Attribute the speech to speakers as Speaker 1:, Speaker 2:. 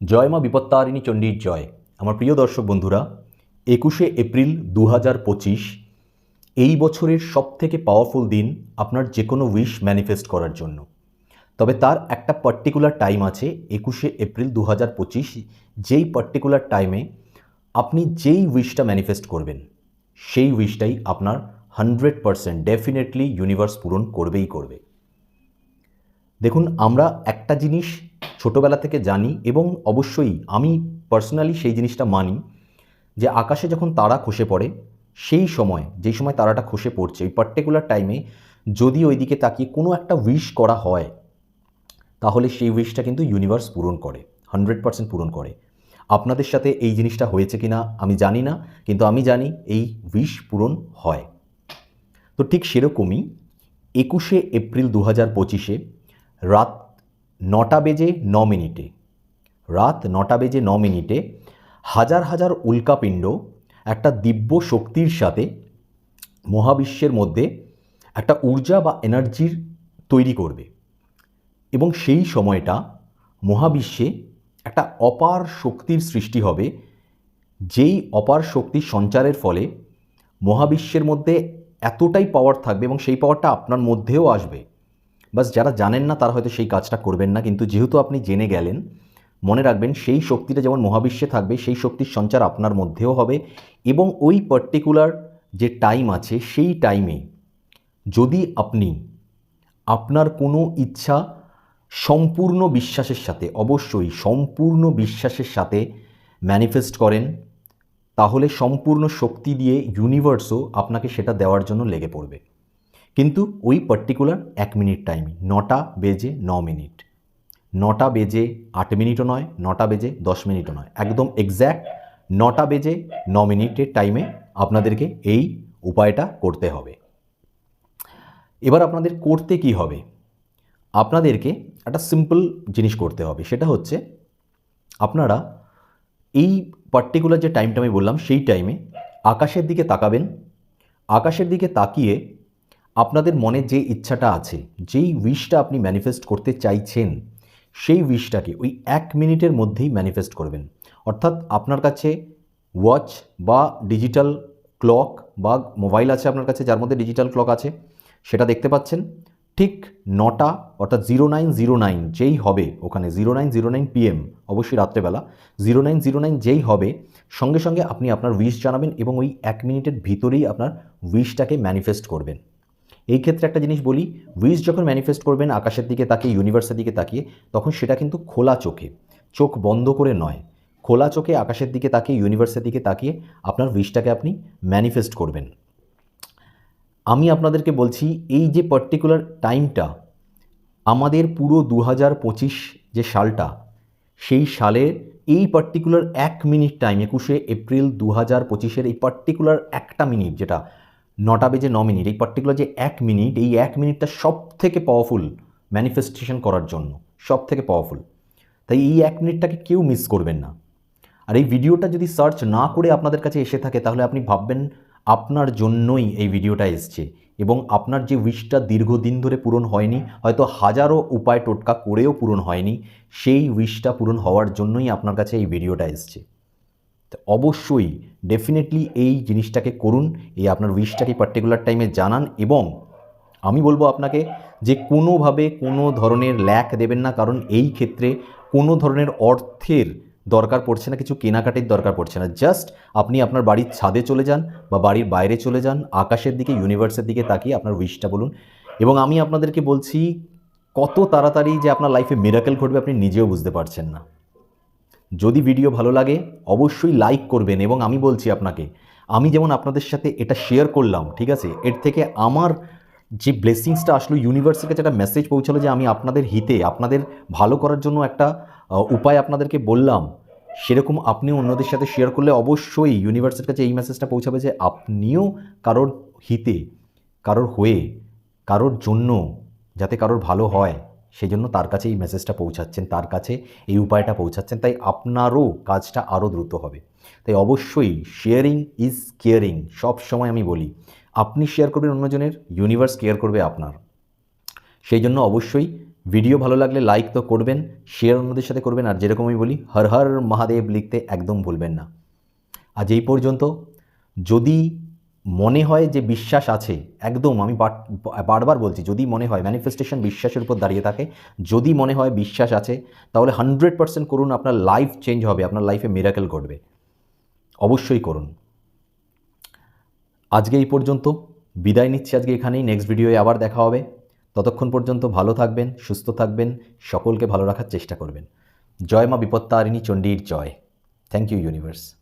Speaker 1: জয় মা বিপত্তারিণী চণ্ডীর জয়। আমার প্রিয় দর্শক বন্ধুরা, একুশে এপ্রিল দু হাজার পঁচিশ, এই বছরের সবথেকে পাওয়ারফুল দিন আপনার যে কোনো উইশ ম্যানিফেস্ট করার জন্য। তবে তার একটা পার্টিকুলার টাইম আছে একুশে এপ্রিল দু হাজার পঁচিশ, যেই পার্টিকুলার টাইমে আপনি যেই উইশটা ম্যানিফেস্ট করবেন, সেই উইশটাই আপনার হান্ড্রেড পারসেন্ট ডেফিনেটলি ইউনিভার্স পূরণ করবেই করবে। দেখুন, আমরা একটা জিনিস ছোটোবেলা থেকে জানি এবং অবশ্যই আমি পার্সোনালি সেই জিনিসটা মানি যে আকাশে যখন তারা খসে পড়ে, সেই সময়, যেই সময় তারাটা খসে পড়ছে ওই পার্টিকুলার টাইমে যদি ওই দিকে তাকিয়ে কোনো একটা উইশ করা হয়, তাহলে সেই উইশটা কিন্তু ইউনিভার্স পূরণ করে হান্ড্রেড পার্সেন্ট পূরণ করে। আপনাদের সাথে এই জিনিসটা হয়েছে কি না আমি জানি না, কিন্তু আমি জানি এই উইশ পূরণ হয়। তো ঠিক সেরকমই একুশে এপ্রিল দু হাজার পঁচিশে রাত নটা বেজে ন মিনিটে। রাত নটা বেজে ন মিনিটে হাজার হাজার উল্কাপিণ্ড একটা দিব্য শক্তির সাথে মহাবিশ্বের মধ্যে একটা ঊর্জা বা এনার্জির তৈরি করবে। এবং সেই সময়টা মহাবিশ্বে একটা অপার শক্তির সৃষ্টি হবে, যেই অপার শক্তির সঞ্চারের ফলে মহাবিশ্বের মধ্যে এতটাই পাওয়ার থাকবে এবং সেই পাওয়ারটা আপনার মধ্যেও আসবে। বাস যারা জানেন না তারা হয়তো সেই কাজটা করবেন না, কিন্তু যেহেতু আপনি জেনে গেলেন, মনে রাখবেন সেই শক্তিটা যেমন মহাবিশ্বে থাকবে, সেই শক্তির সঞ্চার আপনার মধ্যেও হবে এবং ওই পার্টিকুলার যে টাইম আছে সেই টাইমে যদি আপনি আপনার কোনো ইচ্ছা সম্পূর্ণ বিশ্বাসের সাথে, অবশ্যই সম্পূর্ণ বিশ্বাসের সাথে ম্যানিফেস্ট করেন, তাহলে সম্পূর্ণ শক্তি দিয়ে ইউনিভার্সও আপনাকে সেটা দেওয়ার জন্য লেগে পড়বে। কিন্তু ওই পার্টিকুলার এক মিনিট টাইম নটা বেজে ন মিনিট নটা বেজে আট মিনিটও নয়, নটা বেজে দশ মিনিটও নয়। একদম এক্স্যাক্ট নটা বেজে ন মিনিটের টাইমে আপনাদেরকে এই উপায়টা করতে হবে। এবার আপনাদের করতে কি হবে? আপনাদেরকে একটা সিম্পল জিনিস করতে হবে, সেটা হচ্ছে আপনারা এই পার্টিকুলার যে টাইমটা আমি বললাম, সেই টাইমে আকাশের দিকে তাকাবেন। আকাশের দিকে তাকিয়ে আপনাদের মনে যে ইচ্ছাটা আছে, যেই উইশটা আপনি ম্যানিফেস্ট করতে চাইছেন, সেই উইশটাকে ওই এক মিনিটের মধ্যেই ম্যানিফেস্ট করবেন। অর্থাৎ আপনার কাছে ওয়াচ বা ডিজিটাল ক্লক বা মোবাইল আছে আপনার কাছে, যার মধ্যে ডিজিটাল ক্লক আছে, সেটা দেখতে পাচ্ছেন। ঠিক নটা, অর্থাৎ জিরো নাইন জিরো নাইন যেই হবে, ওখানে zero nine zero nine PM অবশ্যই রাত্রেবেলা জিরো নাইন জিরো নাইন যেই হবে, সঙ্গে সঙ্গে আপনি আপনার উইশ জানাবেন এবং ওই এক মিনিটের ভিতরেই আপনার উইশটাকে ম্যানিফেস্ট করবেন। এই ক্ষেত্রে একটা জিনিস বলি উইশ যখন ম্যানিফেস্ট করবেন আকাশের দিকে তাকিয়ে ইউনিভার্সের দিকে তাকিয়ে, তখন সেটা কিন্তু খোলা চোখে, চোখ বন্ধ করে নয়। খোলা চোখে আকাশের দিকে তাকিয়ে ইউনিভার্সের দিকে তাকিয়ে আপনার উইশটাকে আপনি ম্যানিফেস্ট করবেন। আমি আপনাদেরকে বলছি, এই যে পার্টিকুলার টাইমটা আমাদের পুরো দু হাজার পঁচিশ যে সালটা, সেই সালের এই পার্টিকুলার এক মিনিট টাইম একুশে এপ্রিল দু হাজার পঁচিশের এই পার্টিকুলার একটা মিনিট যেটা নটা বেজে ন মিনিট, এই পার্টিকুলার যে এক মিনিট, এই এক মিনিটটা সব থেকে পাওয়ারফুল ম্যানিফেস্টেশন করার জন্য সব থেকে পাওয়ারফুল তাই এই এক মিনিটটাকে কেউ মিস করবেন না। আর এই ভিডিওটা যদি সার্চ না করে আপনাদের কাছে এসে থাকে, তাহলে আপনি ভাববেন আপনার জন্যই এই ভিডিওটা এসছে এবং আপনার যে উইশটা দীর্ঘদিন ধরে পূরণ হয়নি, হয়তো হাজারো উপায় টোটকা করেও পূরণ হয়নি, সেই উইশটা পূরণ হওয়ার জন্যই আপনার কাছে এই ভিডিওটা এসছে। তো অবশ্যই ডেফিনেটলি এই জিনিসটাকে করুন, এই আপনার উইশটাকে পার্টিকুলার টাইমে জানান এবং আমি বলব আপনাকে যে কোনোভাবে কোনো ধরনের ল্যাক দেবেন না, কারণ এই ক্ষেত্রে কোনো ধরনের অর্থের দরকার পড়ছে না, কিছু কেনাকাটির দরকার পড়ছে না। জাস্ট আপনি আপনার বাড়ির ছাদে চলে যান বা বাড়ির বাইরে চলে যান, আকাশের দিকে ইউনিভার্সের দিকে তাকিয়ে আপনার উইশটা বলুন এবং আমি আপনাদেরকে বলছি, কত তাড়াতাড়ি যে আপনার লাইফে মিরাকেল ঘটবে আপনি নিজেও বুঝতে পারছেন না। যদি ভিডিও ভালো লাগে, অবশ্যই লাইক করবেন এবং আমি বলছি আপনাকে, আমি যেমন আপনাদের সাথে এটা শেয়ার করলাম, ঠিক আছে? এর থেকে আমার যে ব্লেসিংসটা আসলো ইউনিভার্সের কাছে একটা মেসেজ পৌঁছালো যে আমি আপনাদের হিতে, আপনাদের ভালো করার জন্য একটা উপায় আপনাদেরকে বললাম, সেরকম আপনিও অন্যদের সাথে শেয়ার করলে অবশ্যই ইউনিভার্সের কাছে এই মেসেজটা পৌঁছাবে যে আপনিও কারোর হিতে, কারোর হয়ে, কারোর জন্য, যাতে কারোর ভালো হয়। সেই জন্য তার কাছে এই মেসেজটা পৌঁছাচ্ছেন, তার কাছে এই উপায়টা পৌঁছাচ্ছেন, তাই আপনারও কাজটা আরও দ্রুত হবে। তাই অবশ্যই শেয়ারিং ইজ কেয়ারিং সব সময় আমি বলি, আপনি শেয়ার করবেন অন্যজনের ইউনিভার্স কেয়ার করবে আপনার। সেই জন্য অবশ্যই ভিডিও ভালো লাগলে লাইক তো করবেন শেয়ার অন্যদের সাথে করবেন, আর যেরকম আমি বলি, হর হর মহাদেব লিখতে একদম ভুলবেন না। আজ এই পর্যন্ত, যদি মনে হয় যে বিশ্বাস আছে, একদম আমি বারবার বলছি, যদি মনে হয় ম্যানিফেস্টেশন বিশ্বাসের উপর দাঁড়িয়ে থাকে, যদি মনে হয় বিশ্বাস আছে, তাহলে হান্ড্রেড পার্সেন্ট করুন, আপনার লাইফ চেঞ্জ হবে, আপনার লাইফে মিরাকেল ঘটবে। অবশ্যই করুন। আজকে এই পর্যন্ত, বিদায় নিচ্ছি আজকে এখানেই নেক্সট ভিডিওয়ে আবার দেখা হবে। ততক্ষণ পর্যন্ত ভালো থাকবেন, সুস্থ থাকবেন, সকলকে ভালো রাখার চেষ্টা করবেন। জয় মা বিপত্তারিণী চণ্ডীর জয়। Thank you universe